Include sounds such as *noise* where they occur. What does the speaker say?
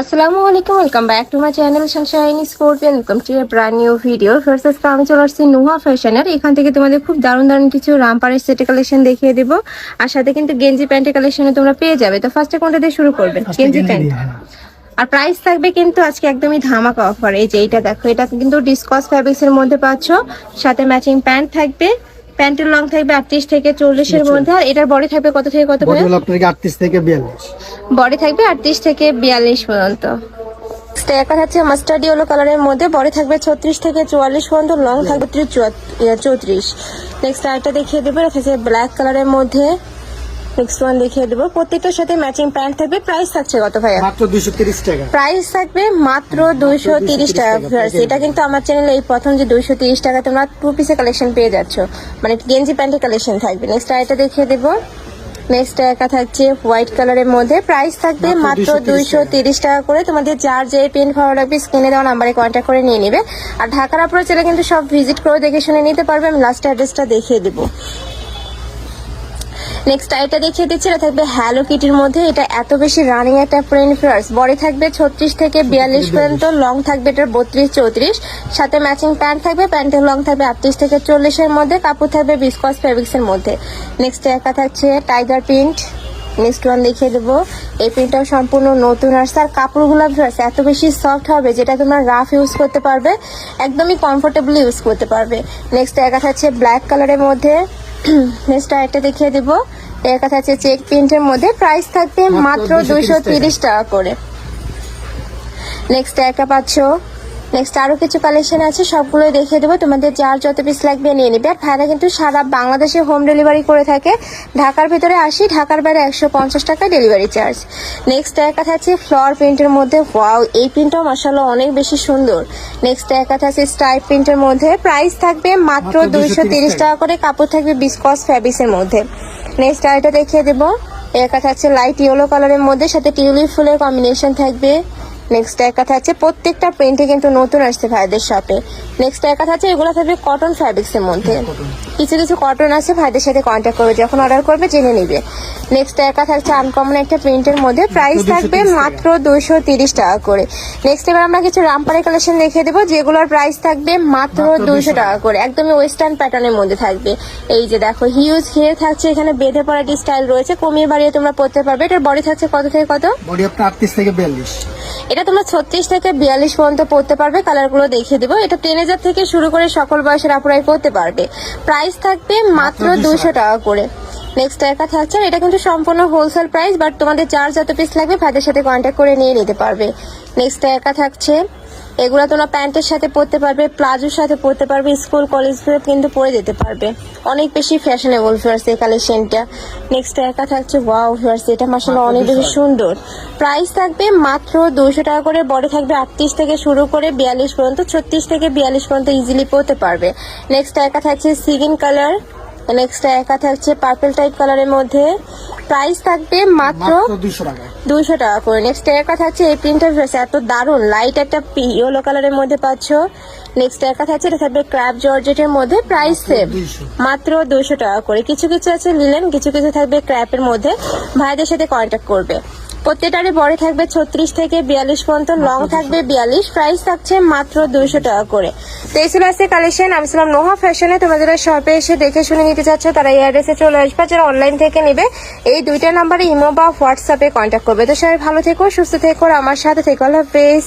আসসালামু আলাইকুম welcome back to my channel sunshine sportian welcome to a brand new video first আজকে আমি চলে আসছি নুহা ফ্যাশনের এখান থেকে তোমাদের খুব দারুণ দারুণ কিছু রামপারের সেটে কালেকশন দেখিয়ে দিব। আর সাথে কিন্তু গেঞ্জি প্যান্টের কালেকশনে তোমরা পেয়ে যাবে। তো ফার্স্টে কোনটা দিয়ে শুরু করবে? গেঞ্জি প্যান্ট। আর প্রাইস থাকবে কিন্তু আজকে একদমই ধামাকা অফার এই যে এইটা দেখো এটা কিন্তু ডিসকস ফ্যাব্রিক্স এর মধ্যে পাচ্ছ। সাথে ম্যাচিং প্যান্ট থাকবে। প্যান্টের লং থাকবে আটত্রিশ থেকে চল্লিশের মধ্যে আর এটার বডি থাকবে কত থেকে কত বডি হলো আপনার আটত্রিশ থেকে বিয়াল্লিশ। বডি থাকবে আটত্রিশ থেকে বিয়াল্লিশ পর্যন্ত। একটা হচ্ছে মাস্টার্ড ইয়েলো কালারের মধ্যে বডি থাকবে ছত্রিশ থেকে চুয়াল্লিশ পর্যন্ত লং থাকবে চৌত্রিশ। নেক্সট আরেকটা দেখিয়ে দেবো ব্ল্যাক কালারের মধ্যে। নেক্সট ওয়ান দেখিয়ে দেবো। প্রত্যেকটার সাথে ম্যাচিং প্যান্ট থাকবে। প্রাইস থাকছে কত ভাইয়া? মাত্র দুইশো তিরিশ টাকা। প্রাইস থাকবে মাত্র দুইশো তিরিশ টাকা viewers। এটা কিন্তু আমার চ্যানেলে এই প্রথম যে দুইশো তিরিশ টাকা তোমরা টু পিসের কালেকশন পেয়ে যাচ্ছ। মানে গেঞ্জি প্যান্টের কালেকশন থাকবে। নেক্সট আরেকটা দেখিয়ে দেবো। নেক্সট একা থাকছে হোয়াইট কালারের মধ্যে। প্রাইস থাকবে মাত্র দুইশো তিরিশ টাকা। করে। তোমাদের যার যে পেন ভালো লাগবে স্ক্রিনে দেওয়া নাম্বারে কন্ট্যাক্ট করে নিয়ে নেবে। আর ঢাকার আপনারা চাইলে কিন্তু সব ভিজিট করে দেখে শুনে নিতে পারবে। আমি লাস্ট অ্যাড্রেসটা দেখিয়ে দেবো। নেক্সট আইটা দেখিয়ে দিচ্ছি এটা থাকবে হ্যালো কিটির মধ্যে। এটা এত বেশি রানিং একটা প্রিন্ট ফ্লার্স বডি থাকবে ছত্রিশ থেকে বিয়াল্লিশ পর্যন্ত লং থাকবে এটার বত্রিশ চৌত্রিশ। সাথে ম্যাচিং প্যান্ট থাকবে প্যান্টের লং থাকবে আটত্রিশ থেকে চল্লিশের মধ্যে। কাপড় থাকবে বিসকস ফেব্রিক্স এর মধ্যে। নেক্সট একা থাকছে টাইগার প্রিন্ট নেক্সট ওয়ান দেখিয়ে দেবো। এই প্রিন্টটাও সম্পূর্ণ নতুন আসছে আর কাপড়গুলো ভিউয়ার্স এত বেশি সফট হবে যেটা তোমরা রাফ ইউজ করতে পারবে একদমই কমফোর্টেবলি ইউজ করতে পারবে। নেক্সট একা থাকছে ব্ল্যাক কালারের মধ্যে। *clears throat* নেক্সট আরেকটা দেখিয়ে দেবো। কাছে আছে চেক প্রিন্টের মধ্যে প্রাইস থাকবে মাত্র দুইশো তিরিশ টাকা। করে। নেক্সট একটা পাচ্ছ। নেক্সট আরও কিছু কালেকশন আছে সবগুলো দেখিয়ে দেবো। তোমাদের যার যত পিস লাগবে নিয়ে নিবে। আর ভাইরা কিন্তু সারা বাংলাদেশে হোম ডেলিভারি করে থাকে। ঢাকার ভিতরে আসি ঢাকার বাইরে একশো পঞ্চাশ টাকা ডেলিভারি চার্জ নেক্সট এক কথা আছে ফ্লোর প্রিন্টের মধ্যে। ওয়াও এই প্রিন্টটাও মাসাল্লাহ অনেক বেশি সুন্দর। নেক্সট এক কথা আছে স্টাইপ প্রিন্টের মধ্যে। প্রাইস থাকবে মাত্র মাত্র দুইশো তিরিশ টাকা। করে। কাপড় থাকবে বিসকস ফ্যাব্রিক্সের মধ্যে। নেক্সট আরেকটা দেখিয়ে দেবো। এর কথা আছে লাইট ইয়েলো কালারের মধ্যে সাথে টিউলিপ ফুলের কম্বিনেশন থাকবে। নেক্সট এক কথা আছে প্রত্যেকটা প্রিন্টে কিন্তু নতুন আসছে ভাইদের শপে নেক্সট এক কথা আছে এগুলো থাকবে কটন ফ্যাব্রিক্স এর মধ্যে। কিছু কিছু কটন আছে ভাইদের সাথে কন্ট্যাক্ট করবে যখন অর্ডার করবে জেনে নিবে। নেক্সট একা থাকছে আনকমন একটা প্রিন্টের মধ্যে প্রাইস থাকবে মাত্র দুইশো তিরিশ টাকা করে। নেক্সট এবার আমরা কিছু রামপারের কালেকশন দেখিয়ে দেবো যেগুলোর প্রাইস থাকবে মাত্র দুইশো টাকা করে। একদমই ওয়েস্টার্ন প্যাটার্নের মধ্যে থাকবে। এই যে দেখো হিউজ ঘিরে থাকছে এখানে বেঁধে পড়া স্টাইল রয়েছে। কমিয়ে বাড়িয়ে তোমরা পড়তে পারবে। এটার বডি থাকছে কত থেকে কত? বডি আপনার আটত্রিশ থেকে বিয়াল্লিশ। এটা তোমরা ছত্রিশ থেকে বিয়াল্লিশ পর্যন্ত পড়তে পারবে কালারগুলো দেখিয়ে দেবো। এটা টেনেজার থেকে শুরু করে সকল বয়সের আপুরাই পড়তে পারবে। প্রাইস থাকবে মাত্র মাত্র 200 দুশো টাকা করে। নেক্সট একা থাকছে এটা কিন্তু সম্পূর্ণ হোলসেল প্রাইস বাট তোমাদের চার যত পিস লাগবে ভাইদের সাথে কন্ট্যাক্ট করে নিয়ে নিতে পারবে। নেক্সট একা থাকছে এগুলো তোমরা প্যান্টের সাথে পরতে পারবে প্লাজোর সাথে পরতে পারবে স্কুল কলেজ কিন্তু পরে যেতে পারবে। অনেক বেশি ফ্যাশনেবল ফিয়ার্স এই কালেকশনটা নেক্সট একা থাকছে ওয়াও ফিয়ার্স এটা মাসাল্লাহ অনেক বেশি সুন্দর। প্রাইস থাকবে মাত্র দুশো টাকা করে বডি থাকবে আটত্রিশ থেকে শুরু করে বিয়াল্লিশ পর্যন্ত ছত্রিশ থেকে বিয়াল্লিশ পর্যন্ত ইজিলি পড়তে পারবে। নেক্সট একা থাকছে সিগিন কালার নেক্সট একা থাকছে পার্পল টাইপ কালারের মধ্যে। প্রাইস থাকবে মাত্র মাত্র দুইশো টাকা করে। নেক্সট একা থাকছে এই প্রিন্টার ড্রেস এত দারুণ। লাইট একটা ইয়েলো কালারের মধ্যে পাচ্ছ। নেক্সট একা থাকছে এটা থাকবে ক্র্যাপ জর্জেটের মধ্যে প্রাইস সেম মাত্র দুইশো টাকা করে। কিছু কিছু আছে লিলেন কিছু কিছু থাকবে ক্র্যাপের মধ্যে। ভাইদের সাথে কন্ট্যাক্ট করবে। প্রত্যেকটারই বড় থাকবে ছত্রিশ থেকে বিয়াল্লিশ পর্যন্ত লং থাকবে বিয়াল্লিশ প্রাইস থাকছে মাত্র দুইশো টাকা করে। তো এই ছিল আজকে কালেকশন আমি ছিলাম নোহা ফ্যাশনে তোমাদের শপে এসে দেখে শুনে নিতে চাচ্ছ তারা এই অ্যাড্রেসে চলে আসবে। যারা অনলাইন থেকে নেবে এই দুইটা নাম্বারে ইমো বা হোয়াটসঅ্যাপে কন্ট্যাক্ট করবে। তো সবাই ভালো থেকো সুস্থ থেকো আমার সাথে থেকো। আল্লাহ হাফেজ।